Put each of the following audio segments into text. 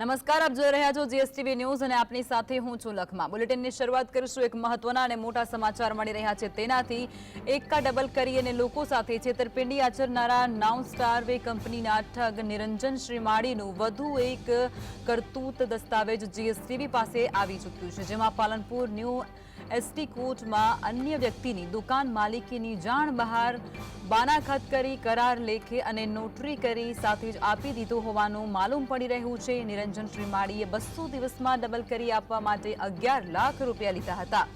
નમસ્કાર, આપ જોઈ રહ્યા છો જીએસટીવી ન્યૂઝ અને આપની સાથે હું છું લખમા. બુલેટિનની શરૂઆત કરીશું એક મહત્વના અને મોટા સમાચાર મળી રહ્યા છે. તેનાથી એકા ડબલ કરી અને લોકો સાથે છેતરપિંડી આચરનારા નાઉ સ્ટાર વે કંપનીના ઠગ નિરંજન શ્રીમાળીનું વધુ એક કરતૂત દસ્તાવેજ જીએસટીવી પાસે આવી ચૂક્યું છે, જેમાં પાલનપુર ન્યૂ એસટી કોચમાં અન્ય વ્યક્તિની દુકાન માલિકીની જાણ બહાર બાનાખત કરી, કરાર લેખે અને નોટરી કરી સાથે જ આપી દીધો હોવાનું માલુમ પડી રહ્યું છે. નિરંજન શ્રીમાળીએ બસો દિવસમાં ડબલ કરી આપવા માટે અગિયાર લાખ રૂપિયા લીધા હતા.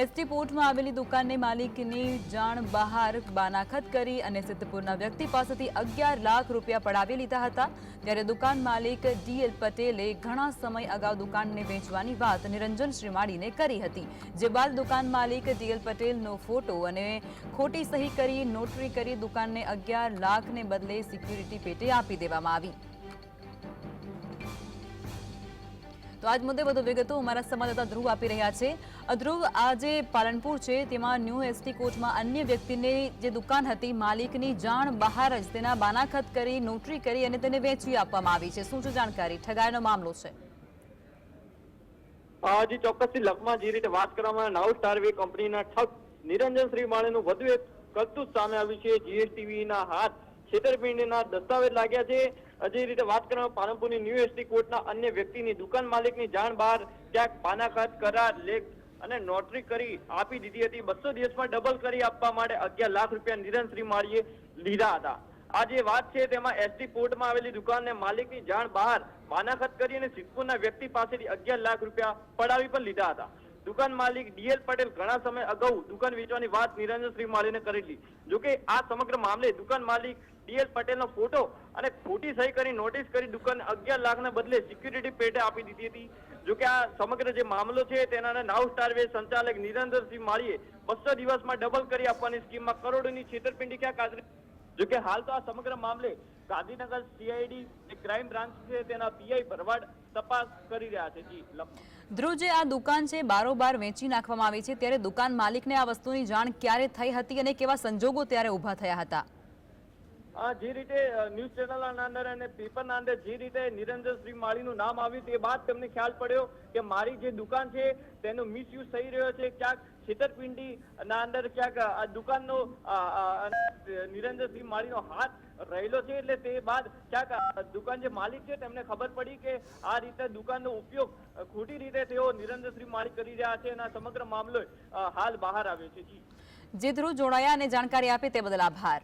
એસટી પોર્ટમાં આવેલી દુકાનની માલિકની જાણ બહાર બાનાખત કરી અને સિદ્ધપુરના વ્યક્તિ પાસેથી અગિયાર લાખ રૂપિયા પડાવી લીધા હતા. ત્યારે દુકાન માલિક ડીએલ પટેલે ઘણા સમય અગાઉ દુકાનને વેચવાની વાત નિરંજન શ્રીમાળીને કરી હતી. જે બાદ દુકાન માલિક ડીએલ પટેલનો ફોટો અને ખોટી સહી કરી નોટરી કરી દુકાનને અગિયાર લાખને બદલે સિક્યુરિટી પેટે આપી દેવામાં આવી. તો આજ મુદ્દે વધુ વિગતો અમારા સંવાદદાતા ધ્રુવ આપી રહ્યા છે. ધ્રુવ, આ જે પાલનપુર છે, તેમાં ન્યૂ એસટી કોચમાં અન્ય વ્યક્તિને જે દુકાન હતી, માલિકની જાણ બહાર જ તેના બાનાખત કરી, નોટરી કરી અને તેને વેચી આપવામાં આવી છે. શું છે જાણકારી? ઠગાઈનો મામલો છે. હજી ચોક્કસથી લખમાં જે રીતે વાત કરવામાં નવ સ્ટાર વે કંપનીના ઠગ નિરંજન શ્રી માળેનું વધુ એક કરતૂત સામે આવ્યું છે. જીએસટીવી ના હાથ છેતરપિંડીના દસ્તાવેજ લાગ્યા છે. જે રીતે વાત કરવામાં પાલનપુરની ન્યૂ એસટી કોર્ટના અન્ય વ્યક્તિની દુકાન માલિકની જાણ બહાર ક્યાંક પાનાખત કરાર લેખ અને નોટરી કરી આપી દીધી હતી. બસો દિવસમાં ડબલ કરી આપવા માટે અગિયાર લાખ રૂપિયા નિરંજન શ્રી માળીએ લીધા હતા. આ જે વાત છે તેમાં એસટી પોર્ટમાં આવેલી દુકાનને માલિકની જાણ બહાર માનાખત કરી અને સિદ્ધપુરના વ્યક્તિ પાસેથી અગિયાર લાખ રૂપિયા પડાવી પણ લીધા હતા. દુકાન માલિક ડીએલ પટેલ ઘણા સમય અગાઉ દુકાન વેચવાની વાત નિરંજન શ્રી માળીને કરેલી. જોકે આ સમગ્ર મામલે દુકાન માલિક ડીએલ પટેલનો ફોટો અને ખોટી સહી કરી, નોટિસ કરી દુકાન અગિયાર લાખના બદલે સિક્યુરિટી પેટે આપી દીધી હતી. જોકે આ સમગ્ર જે મામલો છે તેના નાવ સ્ટાર વે સંચાલક નિરંજનસિંહ માળીએ બસો દિવસમાં ડબલ કરી આપવાની સ્કીમમાં કરોડોની છેતરપિંડી ક્યાં કાઢી જોકે હાલ તો આ સમગ્ર મામલે ગાંધીનગર સીઆઈડી જે ક્રાઇમ બ્રાન્ચ છે, તેના પીઆઈ ભરવાડ તપાસ કરી રહ્યા છે. જી ધ્રુવ જે આ દુકાન છે, બારોબાર વેચી નાખવામાં આવી છે, ત્યારે દુકાન માલિકને આ વસ્તુની જાણ ક્યારે થઈ હતી અને કેવા સંજોગો ત્યારે ઊભા થયા હતા? જે રીતે ન્યૂઝ ચેનલના અંદર અને પેપરના અંદર જે રીતે નિરંજન માળીનું નામ આવ્યું તે બાદ તેમને ખ્યાલ પડ્યો કે મારી જે દુકાન છે તેનો મિસયુઝ થઈ રહ્યો છે. ક્યાંક છેતરપિંડી ના અંદર ક્યાંક આ દુકાનનો આ, આ, નિરંજન સિંહ માળીનો હાથ રહેલો છે એટલે તે બાદ ક્યાંક દુકાન જે માલિક છે તેમને ખબર પડી કે આ રીતે દુકાનનો ઉપયોગ ખોટી રીતે તેઓ નિરંજનસિંહ માળી કરી રહ્યા છે અને સમગ્ર મામલો હાલ બહાર આવ્યો છે. જી. જે ધ્રુવ જોડાયા અને જાણકારી આપે તે બદલ આભાર.